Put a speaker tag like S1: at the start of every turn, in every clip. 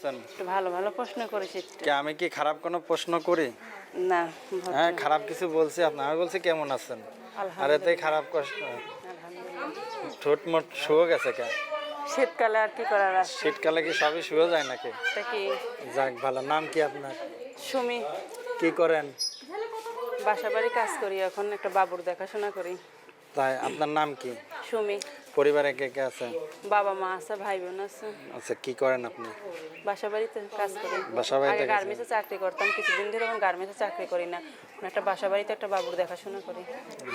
S1: আছেন?
S2: ভালো ভালো প্রশ্ন করেছি
S1: কি আমি কি খারাপ কোনো প্রশ্ন করি?
S2: না
S1: হ্যাঁ খারাপ কিছু বলছি আপনি আমি বলছি কেমন আছেন? আরে তাই খারাপ কষ্ট। ঠোঁট মোট শুয়ে গেছে কে?
S2: শীতকালে আর কি করার আছে?
S1: শীতকালে কি সবই শুয়ে যায় নাকি?
S2: কি?
S1: যাক ভালো। নাম কি আপনার?
S2: সুমি।
S1: কি করেন?
S2: বাসা বাড়ি কাজ করি এখন একটা বাবুর দেখাশোনা করি।
S1: তাই আপনার নাম কি?
S2: সুমি।
S1: পরিবারে কে কে আছে?
S2: বাবা মা আছে ভাই বোন আছে।
S1: আচ্ছা কি করেন আপনি?
S2: বাসা বাড়িতে কাজ করি।
S1: বাসা বাড়িতে
S2: গার্মেন্টসে চাকরি করতাম কিছুদিন ধরে এখন গার্মেন্টসে চাকরি করি না। একটা বাসা বাড়িতে একটা বাবুর দেখাশোনা করি।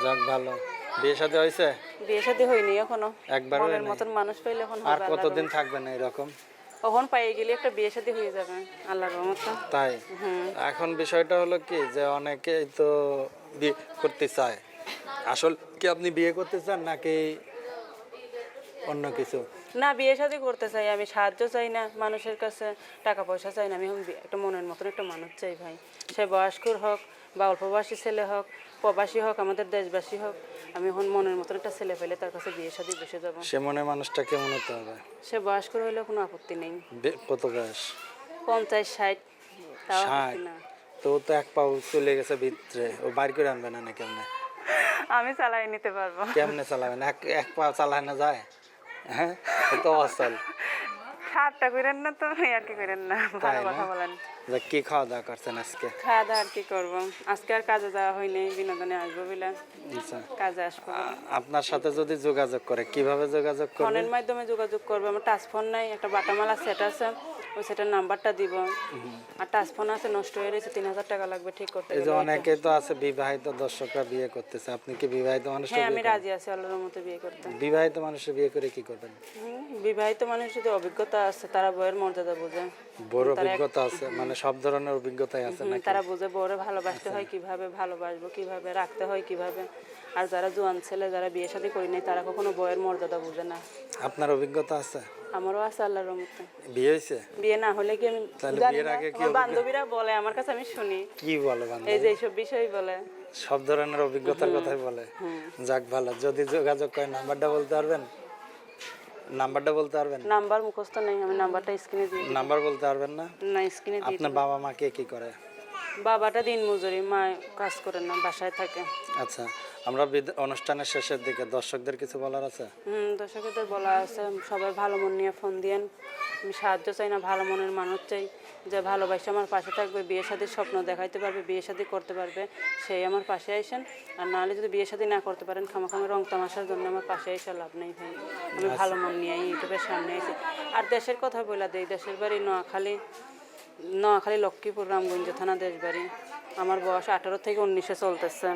S1: যাক ভালো। বিয়ে সাথে হয়েছে?
S2: বিয়ে শাদী হয়নি এখনও।
S1: একবার
S2: মনের? মতন মানুষ পাইলে এখন
S1: আর কতদিন থাকবে না
S2: এরকম। কখন পাইয়ে গেলে একটা বিয়ে শাদী হয়ে যাবে আল্লাহর রহমতে।
S1: তাই? এখন বিষয়টা হলো কি যে অনেকেই তো বিয়ে করতে চায়। আসল কি আপনি বিয়ে করতে চান নাকি অন্য কিছু।
S2: না বিয়ে শাদী করতে চাই আমি সাহায্য চাই না। মানুষের কাছে টাকা পয়সা চাই না। আমি এখন একটা মনের মতন একটা মানুষ চাই ভাই। সে বয়স্কর হোক বা অল্পবয়সী ছেলে হোক প্রবাসী হোক আমাদের দেশবাসী হোক আমি এখন মনের মতন একটা ছেলে পেলে তার কাছে বিয়ে শাদী বসে যাব।
S1: সে মনে মানুষটা কেমন হতে হবে?
S2: সে বয়স্কর হইলে কোনো আপত্তি নেই।
S1: কত বয়স?
S2: পঞ্চাশ ষাট। তাও আপত্তি না।
S1: তো তো এক পাও চলে গেছে ভিতরে। ও বাইর করে আনবে না না কেমনে
S2: আমি চালাই নিতে পারব।
S1: কেমনে চালাবেন? এক এক পা চালায় না যায়? হ্যাঁ তো অচল
S2: ঠাট্টা করেন না তো আর কি করেন না ভালো কথা বলেন।
S1: যে কি খাওয়া দাওয়া করছেন আজকে?
S2: খাওয়া দাওয়া আর কি করব। আজকে আর কাজে যাওয়া হয়নি বিনোদনে আসব বলে।
S1: আচ্ছা।
S2: কাজে আসব
S1: আপনার সাথে যদি যোগাযোগ করে কীভাবে যোগাযোগ করবে
S2: ফোনের মাধ্যমে যোগাযোগ করব আমার টাচ ফোন নাই একটা বাটামালা সেট আছে। ওই সেটার নাম্বারটা দিব। আর টাচ ফোন আছে নষ্ট হয়ে গেছে তিন হাজার টাকা লাগবে ঠিক করতে
S1: এই যে অনেকে তো আছে বিবাহিত দর্শকরা বিয়ে করতেছে। আপনি কি বিবাহিত মানুষ
S2: হ্যাঁ আমি রাজি আছি আল্লাহর মতো বিয়ে করতে।
S1: বিবাহিত মানুষের বিয়ে করে কি করবেন?
S2: বিবাহিত যদি অভিজ্ঞতা আছে তারা বইয়ের মর্যাদা বোঝে।
S1: বড় অভিজ্ঞতা আছে মানে সব ধরনের অভিজ্ঞতাই আছে নাকি?
S2: তারা বুঝে বউরে ভালোবাসতে হয় কীভাবে ভালোবাসবো কীভাবে রাখতে হয় কীভাবে। আর যারা জোয়ান ছেলে যারা বিয়ে শাদী করি নাই তারা কখনো বইয়ের মর্যাদা বুঝে না।
S1: আপনার অভিজ্ঞতা আছে?
S2: আমারও আছে আল্লাহর রহমতে।
S1: বিয়ে হয়েছে?
S2: বিয়ে না হলে কি আমি
S1: বিয়ের আগে কি
S2: আমার বান্ধবীরা বলে আমার কাছে আমি শুনি।
S1: কি বলে বান্ধবী?
S2: এই যে এইসব বিষয় বলে।
S1: সব ধরনের অভিজ্ঞতার কথাই বলে। যাক ভালো। যদি যোগাযোগ করে নাম্বারটা বলতে পারবেন? নাম্বারটা বলতে পারবেন?
S2: নাম্বার মুখস্থ নেই আমি নাম্বারটা স্ক্রিনে দিই।
S1: নাম্বার বলতে পারবেন না?
S2: না স্ক্রিনে দিই
S1: আপনার বাবা মা কে কি করে?
S2: বাবাটা দিন মজুরি মা কাজ করে না বাসায় থাকে।
S1: আচ্ছা। আমরা অনুষ্ঠানের শেষের দিকে দর্শকদের কিছু বলার আছে?
S2: হুম দর্শকদের বলা আছে সবাই ভালো মন নিয়ে ফোন দিয়েন। আমি সাহায্য চাই না ভালো মনের মানুষ চাই। যে ভালোবাসে আমার পাশে থাকবে বিয়ে শাদির স্বপ্ন দেখাইতে পারবে বিয়ে শাদি করতে পারবে সেই আমার পাশে আইসেন। আর নাহলে যদি বিয়ে শাদি না করতে পারেন খামাখামা রং তামাশার জন্য আমার পাশে এসে লাভ নেই ভাই। আমি ভালো মন নিয়ে ইউটিউবের সামনে এসে আর দেশের কথা বলে দেই দেশের বাড়ি নোয়াখালী নোয়াখালী লক্ষ্মীপুর রামগঞ্জ থানা দেশ বাড়ি আমার বয়স আঠারো থেকে উনিশে চলতেছে।